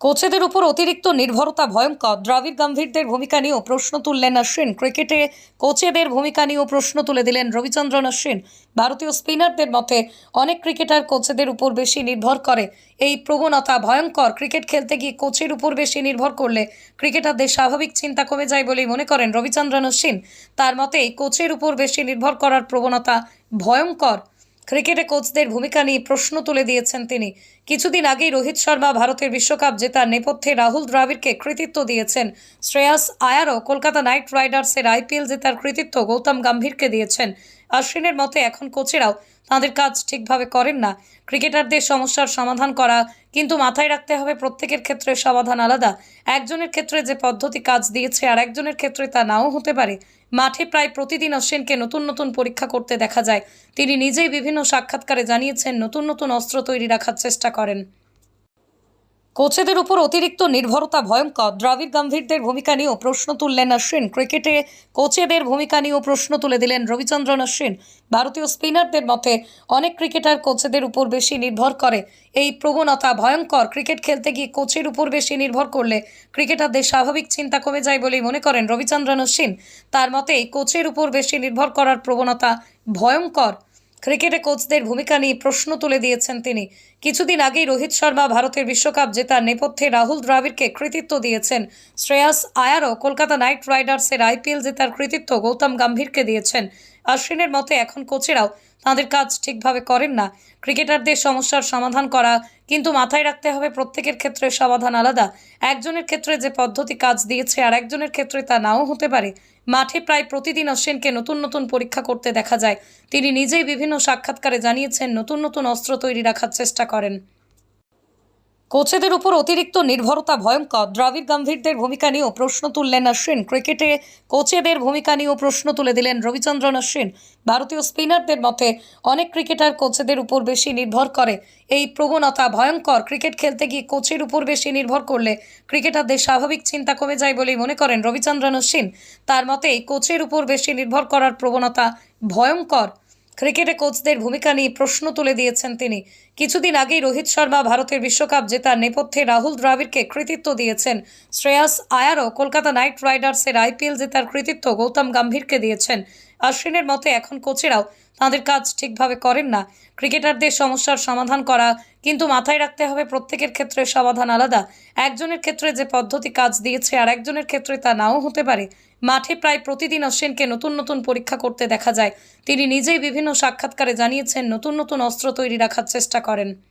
কোচেদের উপর অতিরিক্ত নির্ভরতা ভয়ঙ্কর। দ্রাবিড় গম্ভীরদের ভূমিকা নিয়েও প্রশ্ন তুললেন অশ্বিন। ক্রিকেটে কোচেদের ভূমিকা নিয়েও প্রশ্ন তুলে দিলেন রবিচন্দ্রন অশ্বিন। ভারতীয় স্পিনারদের মতে, অনেক ক্রিকেটার কোচেদের উপর বেশি নির্ভর করে। এই প্রবণতা ভয়ঙ্কর। ক্রিকেট খেলতে গিয়ে কোচের উপর বেশি নির্ভর করলে ক্রিকেটারদের স্বাভাবিক চিন্তা কমে যায় বলেই মনে করেন রবিচন্দ্রন অশ্বিন। তার মতে, কোচের উপর বেশি নির্ভর করার প্রবণতা ভয়ঙ্কর। ক্রিকেটে কোচদের ভূমিকা নিয়ে প্রশ্ন তুলে দিয়েছেন তিনি। কিছুদিন আগেই রোহিত শর্মা ভারতের বিশ্বকাপ জেতার নেপথ্যে রাহুল দ্রাবিড়কে কৃতিত্ব দিয়েছেন। শ্রেয়াস আয়ারও কলকাতা নাইট রাইডার্সের আইপিএল জেতার কৃতিত্ব গৌতম গাম্ভীরকে দিয়েছেন। অশ্বিনের মতে এখন কোচেরাও তাদের কাজ ঠিকভাবে করেন না। ক্রিকেটারদের সমস্যার সমাধান করা কিন্তু মাথায় রাখতে হবে প্রত্যেকের ক্ষেত্রে সমাধান আলাদা। একজনের ক্ষেত্রে যে পদ্ধতি কাজ দিয়েছে আর একজনের ক্ষেত্রে তা নাও হতে পারে। মাঠে প্রায় প্রতিদিন অশ্বিনকে নতুন নতুন পরীক্ষা করতে দেখা যায়। তিনি নিজেই বিভিন্ন সাক্ষাৎকারে জানিয়েছেন, নতুন নতুন অস্ত্র তৈরি রাখার চেষ্টা করেন। কোচেদের উপর অতিরিক্ত নির্ভরতা ভয়ঙ্কর। দ্রাবিড় গম্ভীরদের ভূমিকা নিয়েও প্রশ্ন তুললেন অশ্বিন ক্রিকেটে কোচেদের ভূমিকা নিয়েও প্রশ্ন তুলে দিলেন রবিচন্দ্রন অশ্বিন ভারতীয় স্পিনারদের মতে, অনেক ক্রিকেটার কোচেদের উপর বেশি নির্ভর করে। এই প্রবণতা ভয়ঙ্কর। ক্রিকেট খেলতে গিয়ে কোচের উপর বেশি নির্ভর করলে ক্রিকেটারদের স্বাভাবিক চিন্তা কমে যায় বলেই মনে করেন রবিচন্দ্রন অশ্বিন তার মতে কোচের উপর বেশি নির্ভর করার প্রবণতা ভয়ঙ্কর। ক্রিকেটে কোচদের ভূমিকা নিয়ে প্রশ্ন তুলে দিয়েছেন তিনি। কিছুদিন আগেই রোহিত শর্মা ভারতের বিশ্বকাপ জেতার নেপথ্যে রাহুল দ্রাবিড়কে কৃতিত্ব দিয়েছেন। শ্রেয়াস আয়ারও কলকাতা নাইট রাইডার্সের আইপিএল জেতার কৃতিত্ব গৌতম গম্ভীরকে দিয়েছেন। আশ্বিনের মতে এখন কোচেরাও তাদের কাজ ঠিকভাবে করেন না। ক্রিকেটারদের সমস্যার সমাধান করা, কিন্তু মাথায় রাখতে হবে প্রত্যেকের ক্ষেত্রে সমাধান আলাদা। একজনের ক্ষেত্রে যে পদ্ধতি কাজ দিয়েছে আর একজনের ক্ষেত্রে তা নাও হতে পারে। মাঠে প্রায় প্রতিদিন অশ্বিনকে নতুন নতুন পরীক্ষা করতে দেখা যায়। তিনি নিজেই বিভিন্ন সাক্ষাৎকারে জানিয়েছেন, নতুন নতুন অস্ত্র তৈরি রাখার চেষ্টা করেন। কোচেদের উপর অতিরিক্ত নির্ভরতা ভয়ঙ্কর। দ্রাবিড় গম্ভীরদের ভূমিকা নিয়েও প্রশ্ন তুললেন অশ্বিন। ক্রিকেটে কোচেদের ভূমিকা নিয়েও প্রশ্ন তুলে দিলেন রবিচন্দ্রন অশ্বিন। ভারতীয় স্পিনারদের মতে, অনেক ক্রিকেটার কোচেদের উপর বেশি নির্ভর করে। এই প্রবণতা ভয়ঙ্কর। ক্রিকেট খেলতে গিয়ে কোচের উপর বেশি নির্ভর করলে ক্রিকেটারদের স্বাভাবিক চিন্তা কমে যায় বলেই মনে করেন রবিচন্দ্রন অশ্বিন। তার মতে, কোচের উপর বেশি নির্ভর করার প্রবণতা ভয়ঙ্কর। ক্রিকেটে কোচদের ভূমিকা নিয়ে প্রশ্ন তুলে দিয়েছেন তিনি। কিছুদিন আগেই রোহিত শর্মা ভারতের বিশ্বকাপ জেতার নেপথ্যে রাহুল দ্রাবিড়কে কৃতিত্ব দিয়েছেন। শ্রেয়াস আয়ারও কলকাতা নাইট রাইডার্সের আইপিএল জেতার কৃতিত্ব গৌতম গাম্ভীরকে দিয়েছেন। অশ্বিনের মতে এখন কোচেরাও তাদের কাজ ঠিকভাবে করেন না। ক্রিকেটারদের সমস্যার সমাধান করা কিন্তু মাথায় রাখতে হবে প্রত্যেকের ক্ষেত্রে সমাধান আলাদা। একজনের ক্ষেত্রে যে পদ্ধতি কাজ দিয়েছে আর একজনের ক্ষেত্রে তা নাও হতে পারে। মাঠে প্রায় প্রতিদিন অশ্বিনকে নতুন নতুন পরীক্ষা করতে দেখা যায়। তিনি নিজেই বিভিন্ন সাক্ষাৎকারে জানিয়েছেন, নতুন নতুন অস্ত্র তৈরি রাখার চেষ্টা করেন।